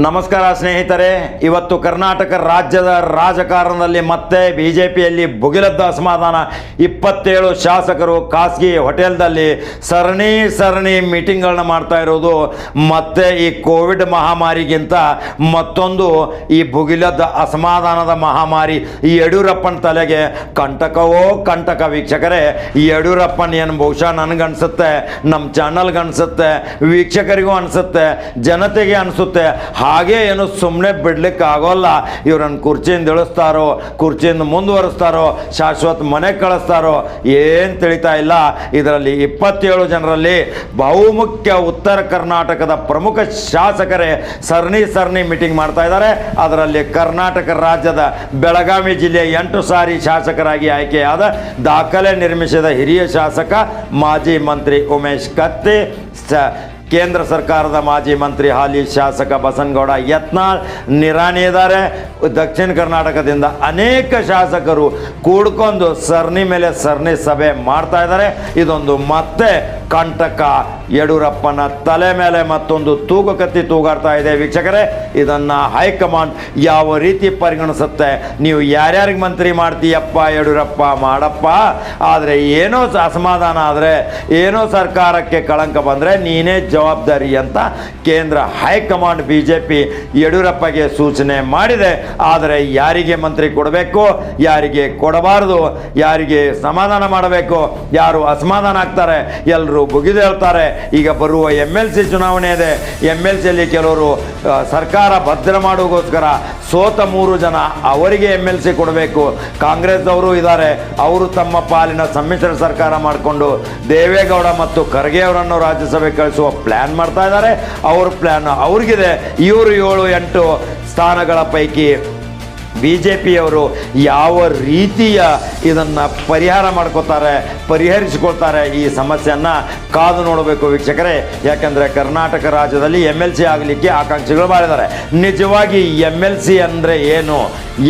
ನಮಸ್ಕಾರ ಸ್ನೇಹಿತರೆ, ಇವತ್ತು ಕರ್ನಾಟಕ ರಾಜ್ಯದ ರಾಜಕಾರಣದಲ್ಲಿ ಮತ್ತೆ ಬಿ ಜೆ ಪಿಯಲ್ಲಿ ಭುಗಿಲದ್ದ ಅಸಮಾಧಾನ. ಇಪ್ಪತ್ತೇಳು ಶಾಸಕರು ಖಾಸಗಿ ಹೋಟೆಲ್ದಲ್ಲಿ ಸರಣಿ ಸರಣಿ ಮೀಟಿಂಗ್ಗಳನ್ನ ಮಾಡ್ತಾ ಇರೋದು, ಮತ್ತೆ ಈ ಕೋವಿಡ್ ಮಹಾಮಾರಿಗಿಂತ ಮತ್ತೊಂದು ಈ ಭುಗಿಲದ್ದ ಅಸಮಾಧಾನದ ಮಹಾಮಾರಿ ಈ ಯಡಿಯೂರಪ್ಪನ ತಲೆಗೆ ಕಂಟಕವೋ ಕಂಟಕ ವೀಕ್ಷಕರೇ ಯಡಿಯೂರಪ್ಪನ ಏನು ಬಹುಶಃ ನನಗನ್ಸುತ್ತೆ ನಮ್ಮ ಚಾನಲ್ಗೆ ಅನಿಸುತ್ತೆ ವೀಕ್ಷಕರಿಗೂ ಅನಿಸುತ್ತೆ, ಜನತೆಗೆ ಅನಿಸುತ್ತೆ ಹಾಗೆ ಏನು ಸುಮ್ಮನೆ ಬಿಡ್ಲಿಕ್ಕೆ ಆಗೋಲ್ಲ ಇವ್ರನ್ನ ಕುರ್ಚಿಯಿಂದ ಇಳಿಸ್ತಾರೋ, ಕುರ್ಚಿಯಿಂದ ಮುಂದುವರಿಸ್ತಾರೋ, ಶಾಶ್ವತ ಮನೆ ಕಳಿಸ್ತಾರೋ, ಏನು ತಿಳಿತಾ ಇಲ್ಲ. ಇದರಲ್ಲಿ ಇಪ್ಪತ್ತೇಳು ಜನರಲ್ಲಿ ಬಹುಮುಖ್ಯ ಉತ್ತರ ಕರ್ನಾಟಕದ ಪ್ರಮುಖ ಶಾಸಕರೇ ಸರಣಿ ಸರಣಿ ಮೀಟಿಂಗ್ ಮಾಡ್ತಾ ಇದ್ದಾರೆ. ಅದರಲ್ಲಿ ಕರ್ನಾಟಕ ರಾಜ್ಯದ ಬೆಳಗಾವಿ ಜಿಲ್ಲೆಯ ಎಂಟು ಸಾರಿ ಶಾಸಕರಾಗಿ ಆಯ್ಕೆಯಾದ ದಾಖಲೆ ನಿರ್ಮಿಸಿದ ಹಿರಿಯ ಶಾಸಕ, ಮಾಜಿ ಮಂತ್ರಿ ಉಮೇಶ್ ಕತ್ತಿ ಕೇಂದ್ರ ಸರ್ಕಾರದ ಮಾಜಿ ಮಂತ್ರಿ ಹಾಲಿ ಶಾಸಕ ಬಸನಗೌಡ ಯತ್ನಾಳ್ ನಿರಾಣಿ ಇದ್ದಾರೆ ದಕ್ಷಿಣ ಕರ್ನಾಟಕದಿಂದ ಅನೇಕ ಶಾಸಕರು ಕೂಡ್ಕೊಂಡು ಸರಣಿ ಮೇಲೆ ಸರಣಿ ಸಭೆ ಮಾಡ್ತಾ ಇದ್ದಾರೆ. ಇದೊಂದು ಮತ್ತೆ ಕಂಟಕ ಯಡಿಯೂರಪ್ಪನ ತಲೆ ಮೇಲೆ ಮತ್ತೊಂದು ತೂಗುಕತ್ತಿ ತೂಗಾಡ್ತಾ ಇದೆ. ವೀಕ್ಷಕರೇ, ಇದನ್ನು ಹೈಕಮಾಂಡ್ ಯಾವ ರೀತಿ ಪರಿಗಣಿಸುತ್ತೆ? ನೀವು ಯಾರ್ಯಾರಿಗೆ ಮಂತ್ರಿ ಮಾಡ್ತೀಯಪ್ಪ ಯಡಿಯೂರಪ್ಪ? ಮಾಡಪ್ಪ. ಆದರೆ ಏನೋ ಅಸಮಾಧಾನ ಆದರೆ, ಏನೋ ಸರ್ಕಾರಕ್ಕೆ ಕಳಂಕ ಬಂದರೆ ನೀನೇ ಜವಾಬ್ದಾರಿ ಅಂತ ಕೇಂದ್ರ high command B J P ಯಡಿಯೂರಪ್ಪಗೆ ಸೂಚನೆ ಮಾಡಿದೆ. ಆದರೆ ಯಾರಿಗೆ ಮಂತ್ರಿ ಕೊಡಬೇಕು, ಯಾರಿಗೆ ಕೊಡಬಾರದು, ಯಾರಿಗೆ ಸಮಾಧಾನ ಮಾಡಬೇಕು, ಯಾರು ಅಸಮಾಧಾನ ಆಗ್ತಾರೆ ಎಲ್ಲರೂ ಹೇಳ್ತಾರೆ. ಈಗ ಬರುವ ಎಂ ಎಲ್ ಸಿ ಚುನಾವಣೆ ಇದೆ. ಎಂ ಎಲ್ ಸಿಯಲ್ಲಿ ಕೆಲವರು ಸರ್ಕಾರ ಭದ್ರ ಮಾಡೋಗೋಸ್ಕರ ಸೋತ ಮೂರು ಜನ ಅವರಿಗೆ ಎಂ ಎಲ್ ಸಿ ಕೊಡಬೇಕು. ಕಾಂಗ್ರೆಸ್ದವರು ಇದ್ದಾರೆ. ಅವರು ತಮ್ಮ ಪಾಲಿನ ಸಮ್ಮಿಶ್ರ ಸರ್ಕಾರ ಮಾಡಿಕೊಂಡು ದೇವೇಗೌಡ ಮತ್ತು ಖರ್ಗೆ ಅವರನ್ನು ರಾಜ್ಯಸಭೆ ಕಳಿಸುವ ಪ್ಲ್ಯಾನ್ ಮಾಡ್ತಾ ಇದ್ದಾರೆ. ಅವ್ರ ಪ್ಲ್ಯಾನ್ ಅವ್ರಿಗಿದೆ. ಇವರು ಏಳು ಎಂಟು ಸ್ಥಾನಗಳ ಪೈಕಿ ಬಿ ಜೆ ಪಿಯವರು ಯಾವ ರೀತಿಯ ಇದನ್ನು ಪರಿಹಾರ ಮಾಡ್ಕೋತಾರೆ, ಪರಿಹರಿಸಿಕೊಳ್ತಾರೆ ಈ ಸಮಸ್ಯೆಯನ್ನು ಕಾದು ನೋಡಬೇಕು ವೀಕ್ಷಕರೇ. ಯಾಕಂದರೆ ಕರ್ನಾಟಕ ರಾಜ್ಯದಲ್ಲಿ ಎಂ ಎಲ್ ಸಿ ಆಗಲಿಕ್ಕೆ ಆಕಾಂಕ್ಷಿಗಳು ಮಾಡಿದ್ದಾರೆ. ನಿಜವಾಗಿ ಎಂ ಎಲ್ ಸಿ ಅಂದರೆ ಏನು?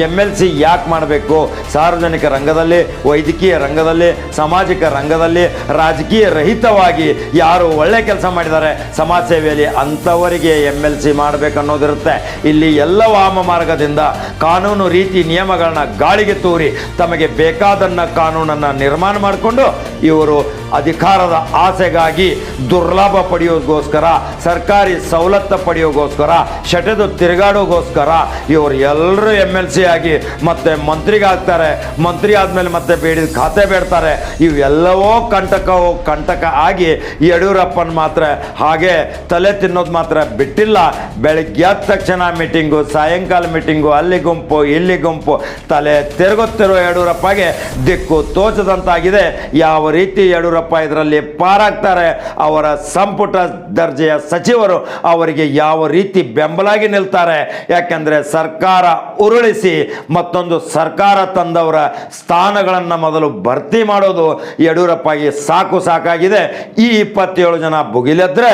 ಎಂ ಎಲ್ ಸಿ ಯಾಕೆ ಮಾಡಬೇಕು? ಸಾರ್ವಜನಿಕ ರಂಗದಲ್ಲಿ, ವೈದ್ಯಕೀಯ ರಂಗದಲ್ಲಿ, ಸಾಮಾಜಿಕ ರಂಗದಲ್ಲಿ ರಾಜಕೀಯ ರಹಿತವಾಗಿ ಯಾರು ಒಳ್ಳೆ ಕೆಲಸ ಮಾಡಿದ್ದಾರೆ? ಸಮಾಜ ಸೇವೆಯಲ್ಲಿ ಅಂಥವರಿಗೆ ಎಂ ಎಲ್ ಸಿ ಮಾಡಬೇಕನ್ನೋದಿರುತ್ತೆ. ಇಲ್ಲಿ ಎಲ್ಲ ವಾಮ ಮಾರ್ಗದಿಂದ ಕಾನೂನು, ರೀತಿ, ನಿಯಮಗಳನ್ನ ಗಾಳಿಗೆ ತೂರಿ ತಮಗೆ ಬೇಕಾದನ್ನ ಕಾನೂನನ್ನು ನಿರ್ಮಾಣ ಮಾಡಿಕೊಂಡು ಇವರು ಅಧಿಕಾರದ ಆಸೆಗಾಗಿ ದುರ್ಲಾಭ ಪಡೆಯೋದಕ್ಕೋಸ್ಕರ ಸರ್ಕಾರಿ ಸವಲತ್ತು ಪಡೆಯೋಗೋಸ್ಕರ, ಶಟೆದು ತಿರುಗಾಡೋಗೋಸ್ಕರ ಇವರು ಎಲ್ಲರೂ ಎಂ ಎಲ್ ಸಿ ಆಗಿ ಮತ್ತೆ ಮಂತ್ರಿಗಾಗ್ತಾರೆ. ಮಂತ್ರಿ ಆದಮೇಲೆ ಮತ್ತೆ ಬೇಡಿದ ಖಾತೆ ಬೇಡ್ತಾರೆ. ಇವೆಲ್ಲವೋ ಕಂಟಕವೋ ಕಂಟಕ ಆಗಿ ಯಡಿಯೂರಪ್ಪನ ಮಾತ್ರ, ಹಾಗೆ ತಲೆ ತಿನ್ನೋದು ಮಾತ್ರ ಬಿಟ್ಟಿಲ್ಲ. ಬೆಳಗ್ಗೆ ಎದ್ದ ತಕ್ಷಣ ಮೀಟಿಂಗು, ಸಾಯಂಕಾಲ ಮೀಟಿಂಗು, ಅಲ್ಲಿ ಗುಂಪು, ಇಲ್ಲಿ ಗುಂಪು, ತಲೆ ತಿರುಗುತ್ತಿರುವ ಯಡಿಯೂರಪ್ಪಗೆ ದಿಕ್ಕು ತೋಚದಂತಾಗಿದೆ. ಯಾವ ರೀತಿ ಯಡಿಯೂರಪ್ಪ ಇದರಲ್ಲಿ ಪಾರಾಗ್ತಾರೆ. ಅವರ ಸಂಪುಟ ದರ್ಜೆಯ ಸಚಿವರು ಅವರಿಗೆ ಯಾವ ರೀತಿ ಬೆಂಬಲಾಗಿ ನಿಲ್ತಾರೆ. ಯಾಕೆಂದರೆ ಸರ್ಕಾರ ಉರುಳಿಸಿ ಮತ್ತೊಂದು ಸರ್ಕಾರ ತಂದವರ ಸ್ಥಾನಗಳನ್ನು ಮೊದಲು ಭರ್ತಿ ಮಾಡೋದು ಯಡಿಯೂರಪ್ಪಗೆ ಸಾಕು ಸಾಕಾಗಿದೆ. ಈ ಇಪ್ಪತ್ತೇಳು ಜನ ಭುಗಿಲೆದ್ರೆ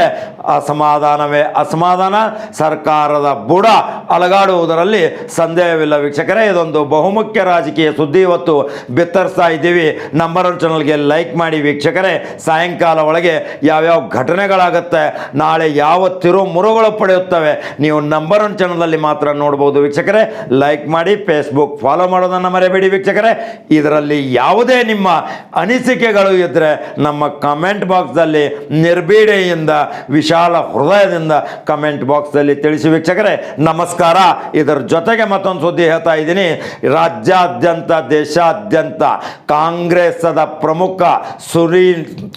ಅಸಮಾಧಾನವೇ ಅಸಮಾಧಾನ. ಸರ್ಕಾರದ ಬುಡ ಅಲಗಾಡುವುದರಲ್ಲಿ ಸಂದೇಹವಿಲ್ಲ ವೀಕ್ಷಕರೇ. ಇದೊಂದು ಬಹುಮುಖ್ಯ ರಾಜಕೀಯ ಸುದ್ದಿ ಇವತ್ತು ಬಿತ್ತರಿಸ್ತಾ ಇದ್ದೀವಿ. ನಂಬರ್ ಒನ್ ಚಾನಲ್ಗೆ ಲೈಕ್ ಮಾಡಿ ವೀಕ್ಷಕರೇ. ಸಾಯಂಕಾಲ ಒಳಗೆ ಯಾವ್ಯಾವ ಘಟನೆಗಳಾಗುತ್ತೆ, ನಾಳೆ ಯಾವ ತಿರು ಮುರುಗಳು ಪಡೆಯುತ್ತವೆ, ನೀವು ನಂಬರ್ ಒನ್ ಚಾನಲಲ್ಲಿ ಮಾತ್ರ ನೋಡ್ಬೋದು ವೀಕ್ಷಕರೇ. ಲೈಕ್ ಮಾಡಿ ಫೇಸ್ಬುಕ್ ಫಾಲೋ ಮಾಡೋದನ್ನು ಮರೆಯಬೇಡಿ ವೀಕ್ಷಕರೇ. ಇದರಲ್ಲಿ ಯಾವುದೇ ನಿಮ್ಮ ಅನಿಸಿಕೆಗಳು ಇದ್ದರೆ ನಮ್ಮ ಕಮೆಂಟ್ ಬಾಕ್ಸ್ದಲ್ಲಿ ನಿರ್ಬೀಡೆಯಿಂದ ವಿಶಾಲ ಹೃದಯದಿಂದ ಕಮೆಂಟ್ ಬಾಕ್ಸ್ದಲ್ಲಿ ತಿಳಿಸಿ ವೀಕ್ಷಕರೇ. ನಮಸ್ಕಾರ. ಇದರ ಜೊತೆಗೆ ಮತ್ತೊಂದು ಸುದ್ದಿ ಹೇಳ್ತಾ ಇದ್ದೀನಿ. ರಾಜ್ಯಾದ್ಯಂತ, ದೇಶಾದ್ಯಂತ ಕಾಂಗ್ರೆಸ್ಸದ ಪ್ರಮುಖ ಸುರಿ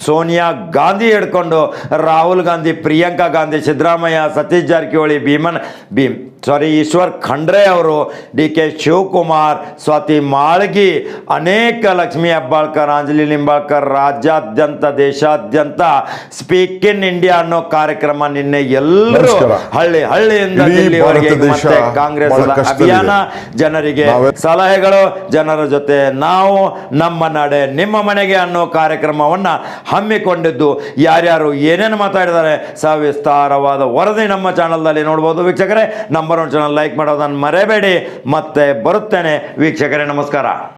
ಸೋನಿಯಾ ಗಾಂಧಿ ಹಿಡ್ಕೊಂಡು ರಾಹುಲ್ ಗಾಂಧಿ, ಪ್ರಿಯಾಂಕಾ ಗಾಂಧಿ, ಸಿದ್ದರಾಮಯ್ಯ, ಸತೀಶ್ ಜಾರಕಿಹೊಳಿ, ಭೀಮನ್, ಭೀಮ್ ಸಾರಿ ಈಶ್ವರ್ ಖಂಡ್ರೆ ಅವರು ಡಿ ಕೆ ಶಿವಕುಮಾರ್ ಸ್ವಾತಿ ಮಾಳ್ಗಿ ಅನೇಕ ಲಕ್ಷ್ಮೀ ಹೆಬ್ಬಾಳ್ಕರ್ ಅಂಜಲಿ ನಿಂಬಾಳ್ಕರ್ ರಾಜ್ಯಾದ್ಯಂತ ದೇಶಾದ್ಯಂತ ಸ್ಪೀಕ್ ಇನ್ ಇಂಡಿಯಾ ಅನ್ನೋ ಕಾರ್ಯಕ್ರಮ ನಿನ್ನೆ ಎಲ್ಲರೂ. ಹಳ್ಳಿ ಹಳ್ಳಿಯಿಂದ ಮತ್ತೆ ಕಾಂಗ್ರೆಸ್ ಅಭಿಯಾನ ಜನರಿಗೆ ಸಲಹೆಗಳು ಜನರ ಜೊತೆ ನಾವು ನಮ್ಮ ನಡೆ ನಿಮ್ಮ ಮನೆಗೆ ಅನ್ನೋ ಕಾರ್ಯಕ್ರಮವನ್ನ ಹಮ್ಮಿಕೊಂಡಿದ್ದು ಯಾರ್ಯಾರು ಏನೇನು ಮಾತಾಡಿದ್ದಾರೆ ಸವಿಸ್ತಾರವಾದ ವರದಿ ನಮ್ಮ ಚಾನಲ್ನಲ್ಲಿ ನೋಡ್ಬೋದು. ವೀಕ್ಷಕರೇ ನಂಬರ್ ಒನ್ ಚಾನಲ್ ಲೈಕ್ ಮಾಡೋದನ್ನು ಮರೆಯಬೇಡಿ ಮತ್ತೆ ಬರುತ್ತೇನೆ. ವೀಕ್ಷಕರೇ ನಮಸ್ಕಾರ.